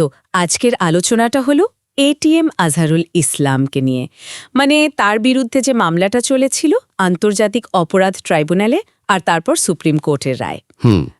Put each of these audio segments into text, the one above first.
তো আজকের আলোচনাটা হলো এটিএম আজহারুল ইসলামকে নিয়ে। মানে তার বিরুদ্ধে যে মামলাটা চলেছিল আন্তর্জাতিক অপরাধ ট্রাইব্যুনালে আর তারপর সুপ্রিম কোর্টের রায়।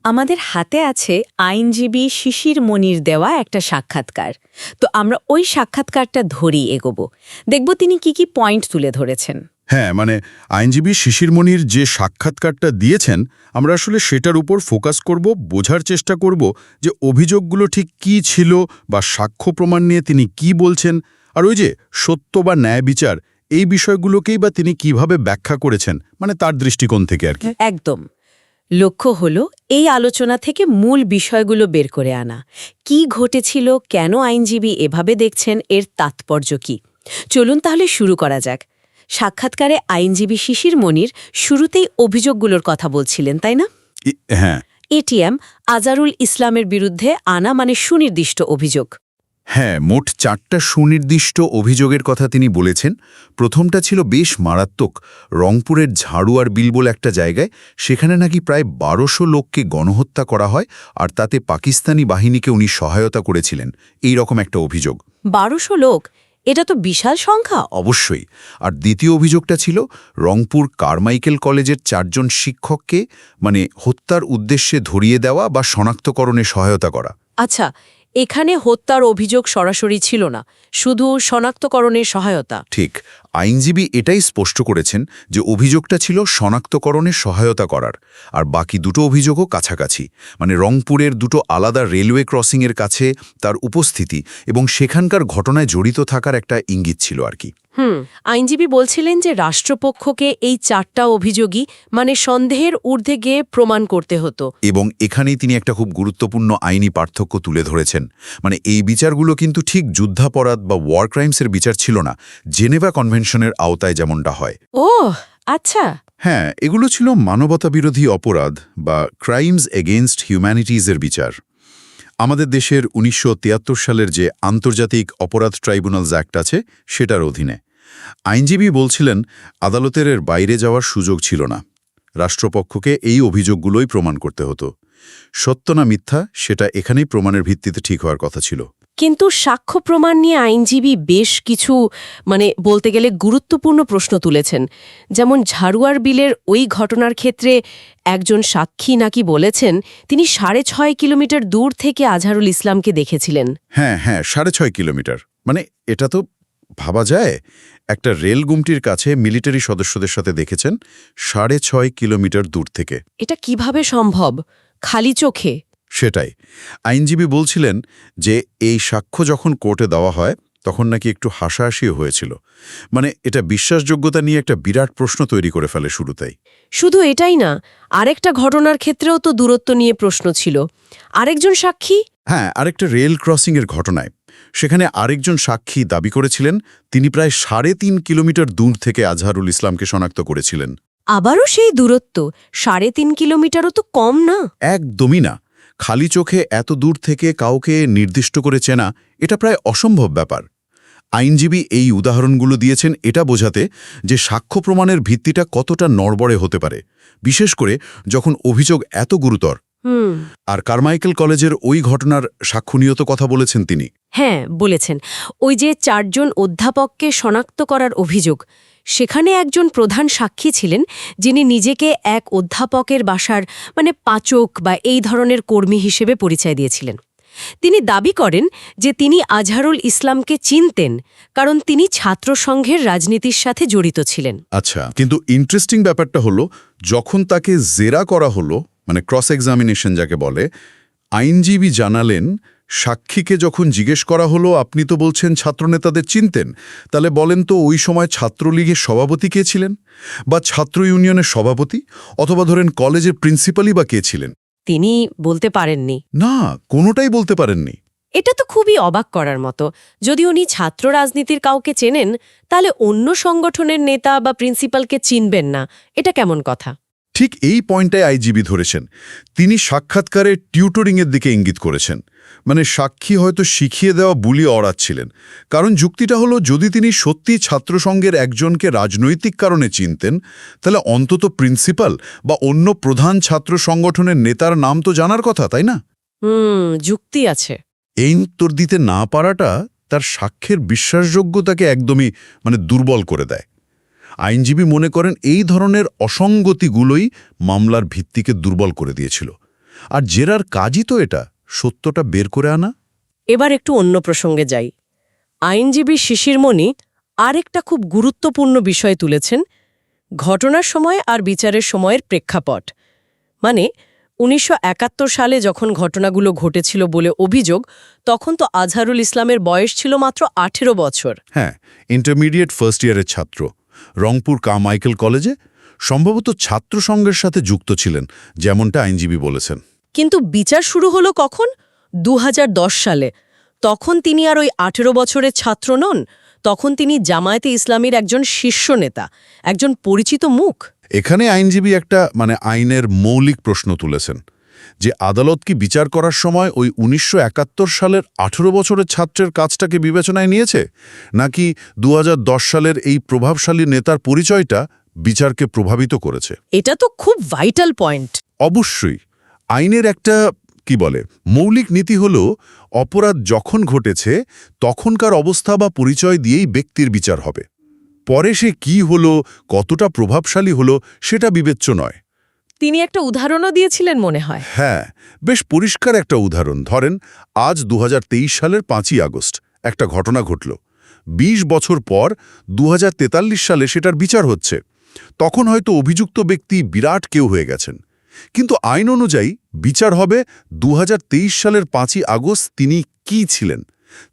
আমাদের হাতে আছে আইনজীবী শিশির মনির দেওয়া একটা সাক্ষাৎকার। তো আমরা ওই সাক্ষাৎকারটা ধরেই এগোবো। দেখব তিনি কি কি পয়েন্ট তুলে ধরেছেন। হ্যাঁ মানে আইনজীবী শিশিরমণির যে সাক্ষাৎকারটা দিয়েছেন, আমরা আসলে সেটার উপর ফোকাস করব, বোঝার চেষ্টা করব যে অভিযোগগুলো ঠিক কি ছিল বা সাক্ষ্য প্রমাণ নিয়ে তিনি কি বলছেন। আর ওই যে সত্য বা ন্যায় বিচার, এই বিষয়গুলোকেই বা তিনি কীভাবে ব্যাখ্যা করেছেন মানে তার দৃষ্টিকোণ থেকে আর কি। একদম। লক্ষ্য হলো, এই আলোচনা থেকে মূল বিষয়গুলো বের করে আনা। কি ঘটেছিল, কেন আইনজীবী এভাবে দেখছেন, এর তাৎপর্য কি? চলুন তাহলে শুরু করা যাক। সাক্ষাৎকারে আইনজীবী শিশির মনির শুরুতেই অভিযোগগুলোর কথা বলছিলেন তাই না? হ্যাঁ। এটিএম আজারুল ইসলামের বিরুদ্ধে আনা মানে সুনির্দিষ্ট অভিযোগ। হ্যাঁ মোট চারটা সুনির্দিষ্ট অভিযোগের কথা তিনি বলেছেন। প্রথমটা ছিল বেশ মারাত্মক রংপুরের ঝাড়ুয়ার বিল বলে একটা জায়গায় সেখানে নাকি প্রায় বারোশো লোককে গণহত্যা করা হয় আর তাতে পাকিস্তানি বাহিনীকে উনি সহায়তা করেছিলেন। এই রকম একটা অভিযোগ। বারোশো লোক? এটা তো বিশাল সংখ্যা। অবশ্যই। আর দ্বিতীয় অভিযোগটা ছিল রংপুর কারমাইকেল কলেজের চারজন শিক্ষককে মানে হত্যার উদ্দেশ্যে ধরিয়ে দেওয়া বা শনাক্তকরণে সহায়তা করা। আচ্ছা এখানে হত্যার অভিযোগ সরাসরি ছিল না, শুধু শনাক্তকরণের সহায়তা। ঠিক, আইনজীবী এটাই স্পষ্ট করেছেন যে অভিযোগটা ছিল শনাক্তকরণের সহায়তা করার, আর বাকি দুটো অভিযোগও কাছাকাছি মানে রংপুরের দুটো আলাদা রেলওয়ে ক্রসিংয়ের কাছে তার উপস্থিতি এবং সেখানকার ঘটনায় জড়িত থাকার একটা ইঙ্গিত ছিল আর কি। আইনজীবী বলছিলেন যে রাষ্ট্রপক্ষকে এই চারটা অভিযোগই মানে সন্দেহের ঊর্ধ্বে গিয়ে প্রমাণ করতে হতো। এবং এখানেই তিনি একটা খুব গুরুত্বপূর্ণ আইনি পার্থক্য তুলে ধরেছেন। মানে এই বিচারগুলো কিন্তু ঠিক যুদ্ধাপরাধ বা ওয়ার ক্রাইমসের বিচার ছিল না জেনেভা কনভেনশনের আওতায় যেমনটা হয়। ও আচ্ছা। হ্যাঁ এগুলো ছিল মানবতাবিরোধী অপরাধ বা ক্রাইমস এগেইনস্ট হিউম্যানিটিজের বিচার। আমাদের দেশের উনিশশো তিয়াত্তর সালের যে আন্তর্জাতিক অপরাধ ট্রাইব্যুনালস অ্যাক্ট আছে, সেটার অধীনে। আইনজীবী বলছিলেন, আদালতের বাইরে যাওয়ার সুযোগ ছিল না। রাষ্ট্রপক্ষকে এই অভিযোগগুলোই প্রমাণ করতে হতো। সত্য না মিথ্যা, সেটা এখানেই প্রমাণের ভিত্তিতে ঠিক হওয়ার কথা ছিল। কিন্তু সাক্ষ্য প্রমাণ নিয়ে আইনজীবী বেশ কিছু মানে বলতে গেলে গুরুত্বপূর্ণ প্রশ্ন তুলেছেন। যেমন ঝাড়ুয়ার বিলের ওই ঘটনার ক্ষেত্রে একজন সাক্ষী নাকি বলেছেন তিনি সাড়ে ছয় কিলোমিটার দূর থেকে আজহারুল ইসলামকে দেখেছিলেন। হ্যাঁ হ্যাঁ সাড়ে ছয় কিলোমিটার। মানে এটা তো ভাবা যায় একটা রেল গুমটির কাছে মিলিটারি সদস্যদের সাথে দেখেছেন সাড়ে ছয় কিলোমিটার দূর থেকে। এটা কীভাবে সম্ভব? খালি চোখে। সেটাই। আইনজীবী বলছিলেন যে এই সাক্ষ্য যখন কোর্টে দেওয়া হয় তখন নাকি একটু হাসাহাসিও হয়েছিল। মানে এটা বিশ্বাসযোগ্যতা নিয়ে একটা বিরাট প্রশ্ন তৈরি করে ফেলে শুরুতেই। শুধু এটাই না আরেকটা ঘটনার ক্ষেত্রেও তো দূরত্ব নিয়ে প্রশ্ন ছিল। আরেকজন সাক্ষী? হ্যাঁ আরেকটা রেল ক্রসিংয়ের ঘটনায়। সেখানে আরেকজন সাক্ষী দাবি করেছিলেন তিনি প্রায় সাড়ে তিন কিলোমিটার দূর থেকে আজহারুল ইসলামকে শনাক্ত করেছিলেন। আবারও সেই দূরত্ব? সাড়ে তিন কিলোমিটারও তো কম না? একদমই না। খালি চোখে এত দূর থেকে কাউকে নির্দিষ্ট করে চেনা এটা প্রায় অসম্ভব ব্যাপার। আইনজীবী এই উদাহরণগুলো দিয়েছেন এটা বোঝাতে যে সাক্ষ্য প্রমাণের ভিত্তিটা কতটা নড়বড়ে হতে পারে বিশেষ করে যখন অভিযোগ এত গুরুতর। হুম। আর কারমাইকেল কলেজের ওই ঘটনার সাক্ষ্য নিয়ত কথা বলেছেন তিনি। হ্যাঁ বলেছেন। ওই যে চারজন অধ্যাপককে শনাক্ত করার অভিযোগ সেখানে একজন প্রধান সাক্ষী ছিলেন, যিনি নিজেকে এক অধ্যাপকের বাসার মানে পাচক বা এই ধরনের কর্মী হিসেবে পরিচয় দিয়েছিলেন। তিনি দাবি করেন যে তিনি আজহারুল ইসলামকে চিনতেন, কারণ তিনি ছাত্রসংঘের রাজনীতির সাথে জড়িত ছিলেন। আচ্ছা কিন্তু ইন্টারেস্টিং ব্যাপারটা হলো, যখন তাকে জেরা করা হলো মানে ক্রস এক্সামিনেশন যাকে বলে, আইনজীবী জানালেন সাক্ষীকে যখন জিজ্ঞেস করা হলো আপনি তো বলছেন ছাত্রনেতাদের চিনতেন তাহলে বলেন তো ওই সময় ছাত্রলীগের সভাপতি কে ছিলেন? বা ছাত্র ইউনিয়নের সভাপতি? অথবা ধরেন কলেজের প্রিন্সিপালই বা কে ছিলেন? তিনি বলতে পারেননি। না কোনোটাই বলতে পারেননি। এটা তো খুবই অবাক করার মতো। যদি উনি ছাত্র রাজনীতির কাউকে চেনেন তাহলে অন্য সংগঠনের নেতা বা প্রিন্সিপালকে চিনবেন না। এটা কেমন কথা? ঠিক এই পয়েন্টটাই আইজিবি ধরেছেন। তিনি সাক্ষাৎকারে টিউটরিংয়ের দিকে ইঙ্গিত করেছেন। মানে সাক্ষী হয়তো শিখিয়ে দেওয়া বুলি অড়াচ্ছিলেন। কারণ যুক্তিটা হলো যদি তিনি সত্যি ছাত্রসংঘের একজনকে রাজনৈতিক কারণে চিনতেন তাহলে অন্তত প্রিন্সিপাল বা অন্য প্রধান ছাত্র সংগঠনের নেতার নাম তো জানার কথা তাই না? হুম যুক্তি আছে। এই উত্তর দিতে না পারাটা তার সাক্ষ্যের বিশ্বাসযোগ্যতাকে একদমই মানে দুর্বল করে দেয়। আইনজীবী মনে করেন এই ধরনের অসঙ্গতিগুলোই মামলার ভিত্তিকে দুর্বল করে দিয়েছিল। আর জেরার কাজই তো এটা সত্যটা বের করে আনা। এবার একটু অন্য প্রসঙ্গে যাই। আইনজীবী শিশিরমণি আরেকটা খুব গুরুত্বপূর্ণ বিষয় তুলেছেন ঘটনার সময় আর বিচারের সময়ের প্রেক্ষাপট। মানে উনিশশো একাত্তর সালে যখন ঘটনাগুলো ঘটেছিল বলে অভিযোগ তখন তো আজহারুল ইসলামের বয়স ছিল মাত্র আঠেরো বছর। হ্যাঁ ইন্টারমিডিয়েট ফার্স্ট ইয়ারের ছাত্র। রংপুর কামাইকেল কলেজে সম্ভবত ছাত্র সংঘের সাথে যুক্ত ছিলেন যেমনটা আইনজীবী বলেছেন। কিন্তু বিচার শুরু হলো কখন? দু হাজার দশ সালে। তখন তিনি আর ওই আঠেরো বছরের ছাত্র নন। তখন তিনি জামায়াতে ইসলামীর একজন শীর্ষ নেতা একজন পরিচিত মুখ। এখানে আইনজীবী একটা মানে আইনের মৌলিক প্রশ্ন তুলেছেন। যে আদালত কি বিচার করার সময় ওই উনিশশো একাত্তর সালের আঠেরো বছরের ছাত্রের কাজটাকে বিবেচনায় নিয়েছে? নাকি দু হাজার দশ সালের এই প্রভাবশালী নেতার পরিচয়টা বিচারকে প্রভাবিত করেছে? এটা তো খুব ভাইটাল পয়েন্ট অবশ্যই। আইনের একটা কি বলে মৌলিক নীতি হল অপরাধ যখন ঘটেছে তখনকার অবস্থা বা পরিচয় দিয়েই ব্যক্তির বিচার হবে। পরে সে কি হলো কতটা প্রভাবশালী হলো সেটা বিবেচ্য নয়। তিনি একটা উদাহরণও দিয়েছিলেন মনে হয়। হ্যাঁ বেশ পরিষ্কার একটা উদাহরণ। ধরেন আজ দু হাজার তেইশ সালের পাঁচই আগস্ট একটা ঘটনা ঘটল। ২০ বছর পর দুহাজার তেতাল্লিশ সালে সেটার বিচার হচ্ছে। তখন হয়তো অভিযুক্ত ব্যক্তি বিরাট কেউ হয়ে গেছেন। কিন্তু আইন অনুযায়ী বিচার হবে দু হাজার তেইশ সালের পাঁচই আগস্ট তিনি কি ছিলেন?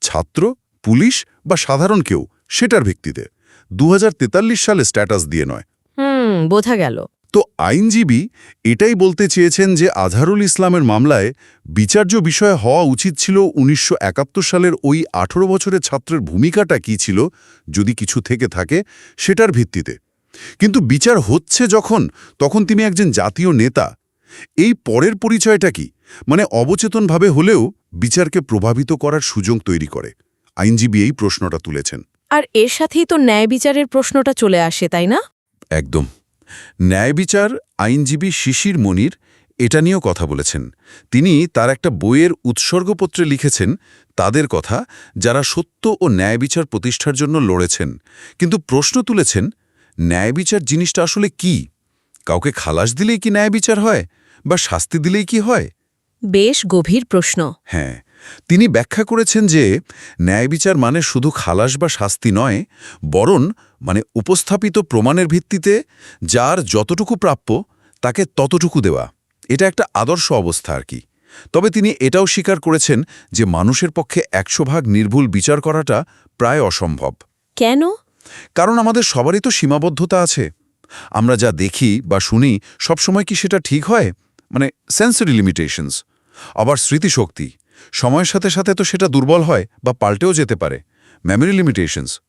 ছাত্র পুলিশ বা সাধারণ কেউ? সেটার ভিত্তিতে। দু হাজার তেতাল্লিশ সালে স্ট্যাটাস দিয়ে নয়। হুম বোঝা গেল। তো আইনজীবী এটাই বলতে চেয়েছেন যে আজহারুল ইসলামের মামলায় বিচার্য বিষয় হওয়া উচিত ছিল উনিশশো একাত্তর সালের ওই আঠেরো বছরের ছাত্রের ভূমিকাটা কি ছিল যদি কিছু থেকে থাকে সেটার ভিত্তিতে। কিন্তু বিচার হচ্ছে যখন তখন তিনি একজন জাতীয় নেতা। এই পরের পরিচয়টা কি? মানে অবচেতনভাবে হলেও বিচারকে প্রভাবিত করার সুযোগ তৈরি করে। আইনজীবী এই প্রশ্নটা তুলেছেন। আর এর সাথেই তো ন্যায় বিচারের প্রশ্নটা চলে আসে তাই না? একদম। ন্যায় বিচার আইনজীবী শিশির মনির এটা নিয়েও কথা বলেছেন। তিনি তার একটা বইয়ের উৎসর্গপত্রে লিখেছেন তাদের কথা যারা সত্য ও ন্যায় বিচার প্রতিষ্ঠার জন্য লড়েছেন। কিন্তু প্রশ্ন তুলেছেন ন্যায় বিচার জিনিসটা আসলে কি? কাউকে খালাস দিলেই কি ন্যায় বিচার হয়? বা শাস্তি দিলেই কি হয়? বেশ গভীর প্রশ্ন। হ্যাঁ তিনি ব্যাখ্যা করেছেন যে ন্যায় বিচার মানে শুধু খালাস বা শাস্তি নয় বরণ মানে উপস্থাপিত প্রমাণের ভিত্তিতে যার যতটুকু প্রাপ্য তাকে ততটুকু দেওয়া। এটা একটা আদর্শ অবস্থা আর কি। তবে তিনি এটাও স্বীকার করেছেন যে মানুষের পক্ষে একশো ভাগ নির্ভুল বিচার করাটা প্রায় অসম্ভব। কেন? কারণ আমাদের সবারই তো সীমাবদ্ধতা আছে। আমরা যা দেখি বা শুনি সবসময় কি সেটা ঠিক হয়? মানে সেন্সরি লিমিটেশনস আবার স্মৃতিশক্তি সময়ের সাথে সাথে তো সেটা দুর্বল হয় বা পাল্টেও যেতে পারে। মেমোরি লিমিটেশনস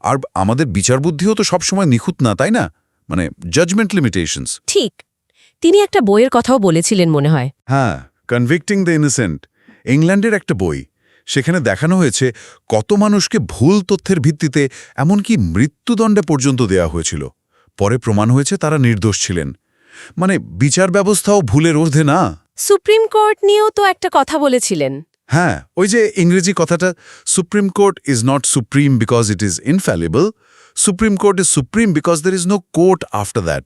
আর আমাদের বিচার বুদ্ধিও তো সবসময় নিখুঁত না তাই না? মানে জাজমেন্ট লিমিটেশনস ঠিক। তিনি একটা বইয়ের কথাও বলেছিলেন মনে হয়। হ্যাঁ কনভিক্টিং দ্য ইনোসেন্ট ইংল্যান্ডের একটা বই। সেখানে দেখানো হয়েছে কত মানুষকে ভুল তথ্যের ভিত্তিতে এমনকি মৃত্যুদণ্ডে পর্যন্ত দেয়া হয়েছিল। পরে প্রমাণ হয়েছে তারা নির্দোষ ছিলেন। মানে বিচার ব্যবস্থাও ভুলের ঊর্ধ্বে না। সুপ্রিম কোর্ট নিয়েও তো একটা কথা বলেছিলেন। হ্যাঁ ওই যে ইংরেজি কথাটা supreme court is not supreme because it is infallible supreme court is supreme because there is no court after that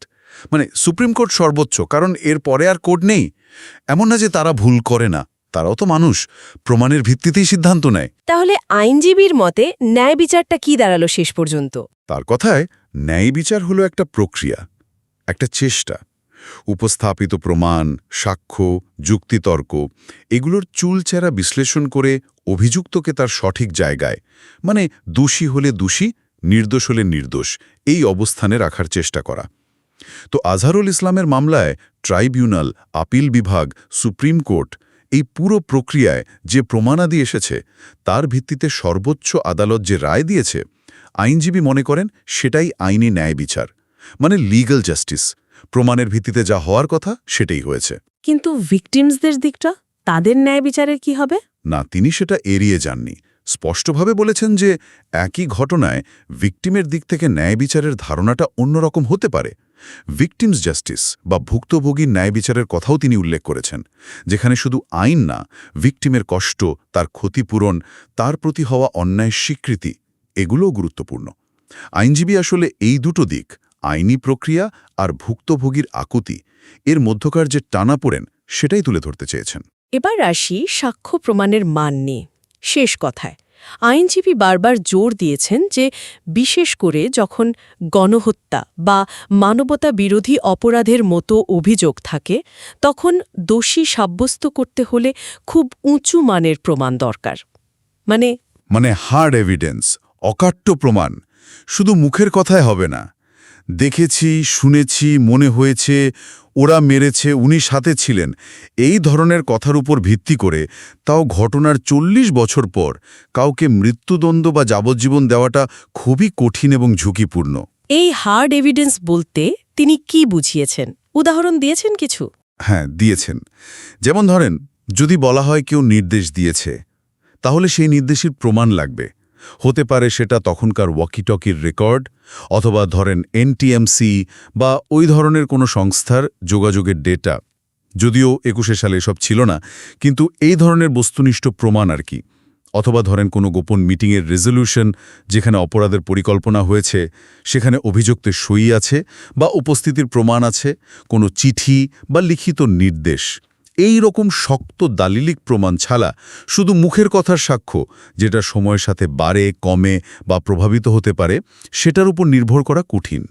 মানে সুপ্রিম কোর্ট সর্বোচ্চ কারণ এর পরে আর কোর্ট নেই। এমন না যে তারা ভুল করে না তারাও তো মানুষ প্রমাণের ভিত্তিতেই সিদ্ধান্ত নেয়। তাহলে আইনজীবীর মতে ন্যায় বিচারটা কি দাঁড়াল শেষ পর্যন্ত? তার কথায় ন্যায় বিচার হলো একটা প্রক্রিয়া একটা চেষ্টা। উপস্থাপিত প্রমাণ, সাক্ষ্য, যুক্তিতর্ক, এগুলোর চুলচেরা বিশ্লেষণ করে অভিযুক্তকে তার সঠিক জায়গায় মানে দোষী হলে দোষী, নির্দোষ হলে নির্দোষ, এই অবস্থানে রাখার চেষ্টা করা। তো আজহারুল ইসলামের মামলায় ট্রাইব্যুনাল, আপিল বিভাগ, সুপ্রিম কোর্ট এই পুরো প্রক্রিয়ায় যে প্রমাণাদি এসেছে, তার ভিত্তিতে সর্বোচ্চ আদালত যে রায় দিয়েছে, আইনজীবী মনে করেন সেটাই আইনি ন্যায় বিচার মানে লিগাল জাস্টিস প্রমাণের ভিত্তিতে যা হওয়ার কথা সেটাই হয়েছে। কিন্তু ভিকটিমসদের দিকটা তাদের ন্যায় বিচারের কি হবে? না তিনি সেটা এড়িয়ে যাননি। স্পষ্টভাবে বলেছেন যে একই ঘটনায় ভিকটিমের দিক থেকে ন্যায় বিচারের ধারণাটা অন্যরকম হতে পারে। ভিকটিমস জাস্টিস বা ভুক্তভোগীর ন্যায় বিচারের কথাও তিনি উল্লেখ করেছেন যেখানে শুধু আইন না ভিকটিমের কষ্ট তার ক্ষতিপূরণ তার প্রতি হওয়া অন্যায় স্বীকৃতি এগুলোও গুরুত্বপূর্ণ। আইনজীবী আসলে এই দুটো দিক আইনি প্রক্রিয়া আর ভুক্তভোগীর আকুতি এর মধ্যকার যে টানাপোড়েন সেটাই তুলে ধরতে চেয়েছেন। এবার আসি সাক্ষ্য প্রমাণের মান নিয়ে। শেষ কথায় আইনজীবী বারবার জোর দিয়েছেন যে বিশেষ করে যখন গণহত্যা বা মানবতা বিরোধী অপরাধের মতো অভিযোগ থাকে তখন দোষী সাব্যস্ত করতে হলে খুব উঁচু মানের প্রমাণ দরকার। মানে মানে হার্ড এভিডেন্স অকাট্য প্রমাণ শুধু মুখের কথায় হবে না। দেখেছি শুনেছি মনে হয়েছে ওরা মেরেছে উনি সাথে ছিলেন। এই ধরনের কথার উপর ভিত্তি করে তাও ঘটনার চল্লিশ বছর পর কাউকে মৃত্যুদণ্ড বা যাবজ্জীবন দেওয়াটা খুবই কঠিন এবং ঝুঁকিপূর্ণ। এই হার্ড এভিডেন্স বলতে তিনি কি বুঝিয়েছেন? উদাহরণ দিয়েছেন কিছু? হ্যাঁ দিয়েছেন। যেমন ধরেন যদি বলা হয় কেউ নির্দেশ দিয়েছে তাহলে সেই নির্দেশের প্রমাণ লাগবে। হতে পারে সেটা তখনকার ওয়াকিটকির রেকর্ড অথবা ধরেন এনটিএমসি বা ওই ধরনের কোনো সংস্থার যোগাযোগের ডেটা যদিও একুশে সালে এসব ছিল না, কিন্তু এই ধরনের বস্তুনিষ্ঠ প্রমাণ আর কি। অথবা ধরেন কোনো গোপন মিটিংয়ের রেজলিউশন যেখানে অপরাধের পরিকল্পনা হয়েছে, সেখানে অভিযুক্তের সই আছে বা উপস্থিতির প্রমাণ আছে, কোনো চিঠি বা লিখিত নির্দেশ। এই রকম শক্ত দালিলিক প্রমাণ ছাড়া শুধু মুখের কথার সাক্ষ্য যেটা সময়ের সাথে বাড়ে কমে বা প্রভাবিত হতে পারে সেটার উপর নির্ভর করা কঠিন।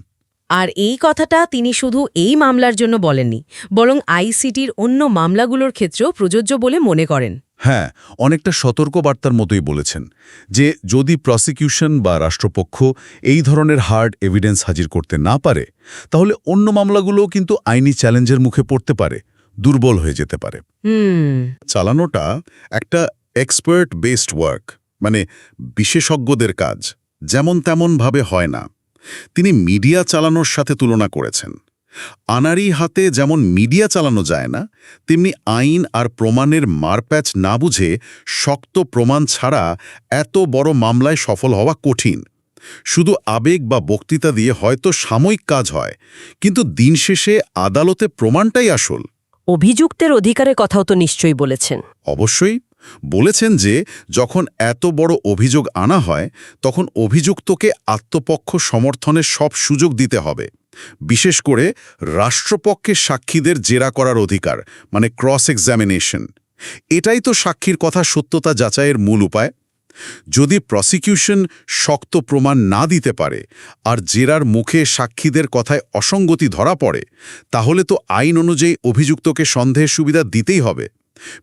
আর এই কথাটা তিনি শুধু এই মামলার জন্য বলেননি বরং আইসিটির অন্য মামলাগুলোর ক্ষেত্রেও প্রযোজ্য বলে মনে করেন। হ্যাঁ অনেকটা সতর্কবার্তার মতোই বলেছেন যে যদি প্রসিকিউশন বা রাষ্ট্রপক্ষ এই ধরনের হার্ড এভিডেন্স হাজির করতে না পারে তাহলে অন্য মামলাগুলোও কিন্তু আইনি চ্যালেঞ্জের মুখে পড়তে পারে। দুর্বল হয়ে যেতে পারে। চালানোটা একটা এক্সপার্ট বেসড ওয়ার্ক মানে বিশেষজ্ঞদের কাজ যেমন তেমনভাবে হয় না। তিনি মিডিয়া চালানোর সাথে তুলনা করেছেন। আনারি হাতে যেমন মিডিয়া চালানো যায় না তেমনি আইন আর প্রমাণের মারপ্যাচ না বুঝে শক্ত প্রমাণ ছাড়া এত বড় মামলায় সফল হওয়া কঠিন। শুধু আবেগ বা বক্তৃতা দিয়ে হয়তো সাময়িক কাজ হয় কিন্তু দিন শেষে আদালতে প্রমাণটাই আসল। অভিযুক্তের অধিকারের কথাও তো নিশ্চয়ই বলেছেন। অবশ্যই। বলেছেন যে, যখন এত বড় অভিযোগ আনা হয়, তখন অভিযুক্তকে আত্মপক্ষ সমর্থনের সব সুযোগ দিতে হবে। বিশেষ করে রাষ্ট্রপক্ষের সাক্ষীদের জেরা করার অধিকার মানে ক্রস এক্সামিনেশন এটাই তো সাক্ষীর কথা সত্যতা যাচাইয়ের মূল উপায়। যদি প্রসিকিউশন শক্ত প্রমাণ না দিতে পারে আর জেরার মুখে সাক্ষীদের কথায় অসঙ্গতি ধরা পড়ে, তাহলে তো আইন অনুযায়ী অভিযুক্তকে সন্দেহের সুবিধা দিতেই হবে।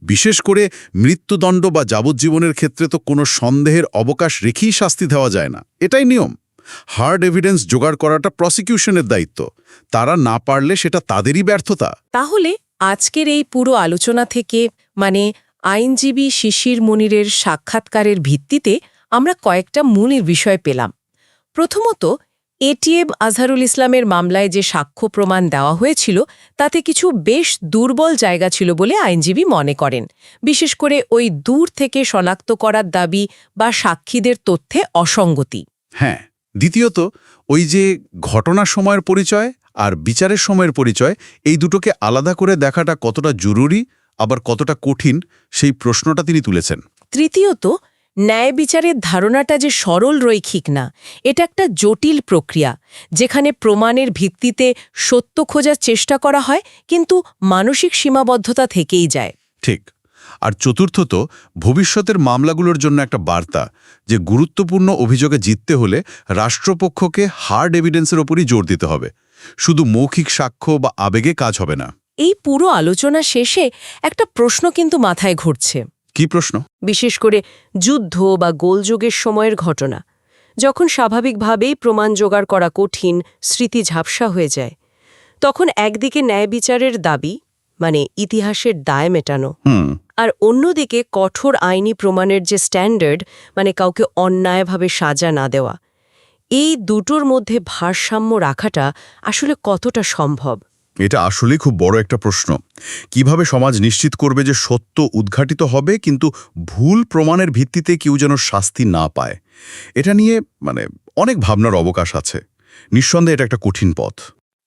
বিশেষ করে মৃত্যুদণ্ড বা যাবজ্জীবনের ক্ষেত্রে তো কোনো সন্দেহের অবকাশ রেখেই শাস্তি দেওয়া যায় না। এটাই নিয়ম। হার্ড এভিডেন্স জোগাড় করাটা প্রসিকিউশনের দায়িত্ব। তারা না পারলে সেটা তাদেরই ব্যর্থতা। তাহলে আজকের এই পুরো আলোচনা থেকে মানে আইনজীবী শিশির মনিরের সাক্ষাৎকারের ভিত্তিতে আমরা কয়েকটা মূলের বিষয় পেলাম। প্রথমত এটিএম আজহারুল ইসলামের মামলায় যে সাক্ষ্য প্রমাণ দেওয়া হয়েছিল, তাতে কিছু বেশ দুর্বল জায়গা ছিল বলে আইনজীবী মনে করেন। বিশেষ করে ওই দূর থেকে শনাক্ত করার দাবি বা সাক্ষীদের তথ্যে অসঙ্গতি। হ্যাঁ দ্বিতীয়ত, ওই যে ঘটনা সময়ের পরিচয় আর বিচারের সময়ের পরিচয়, এই দুটোকে আলাদা করে দেখাটা কতটা জরুরি আবার কতটা কঠিন সেই প্রশ্নটা তিনি তুলেছেন। তৃতীয়ত ন্যায় বিচারের ধারণাটা যে সরল রৈখিক না এটা একটা জটিল প্রক্রিয়া যেখানে প্রমাণের ভিত্তিতে সত্য খোঁজার চেষ্টা করা হয় কিন্তু মানসিক সীমাবদ্ধতা থেকেই যায়। ঠিক। আর চতুর্থত ভবিষ্যতের মামলাগুলোর জন্য একটা বার্তা যে গুরুত্বপূর্ণ অভিযোগে জিততে হলে রাষ্ট্রপক্ষকে হার্ড এভিডেন্সের ওপরই জোর দিতে হবে। শুধু মৌখিক সাক্ষ্য বা আবেগে কাজ হবে না। এই পুরো আলোচনা শেষে একটা প্রশ্ন কিন্তু মাথায় ঘুরছে। কি প্রশ্ন? বিশেষ করে যুদ্ধ বা গোলযোগের সময়ের ঘটনা। যখন স্বাভাবিকভাবেই প্রমাণ জোগাড় করা কঠিন স্মৃতি ঝাপসা হয়ে যায়। তখন একদিকে ন্যায় বিচারের দাবি মানে ইতিহাসের দায় মেটানো। আর অন্যদিকে কঠোর আইনি প্রমাণের যে স্ট্যান্ডার্ড মানে কাউকে অন্যায়ভাবে সাজা না দেওয়া। এই দুটোর মধ্যে ভারসাম্য রাখাটা আসলে কতটা সম্ভব? এটা আসলে খুব বড় একটা প্রশ্ন। কীভাবে সমাজ নিশ্চিত করবে যে সত্য উদ্ঘাটিত হবে, কিন্তু ভুল প্রমাণের ভিত্তিতে কেউ যেন শাস্তি না পায়? এটা নিয়ে মানে অনেক ভাবনার অবকাশ আছে। নিঃসন্দেহে এটা একটা কঠিন পথ।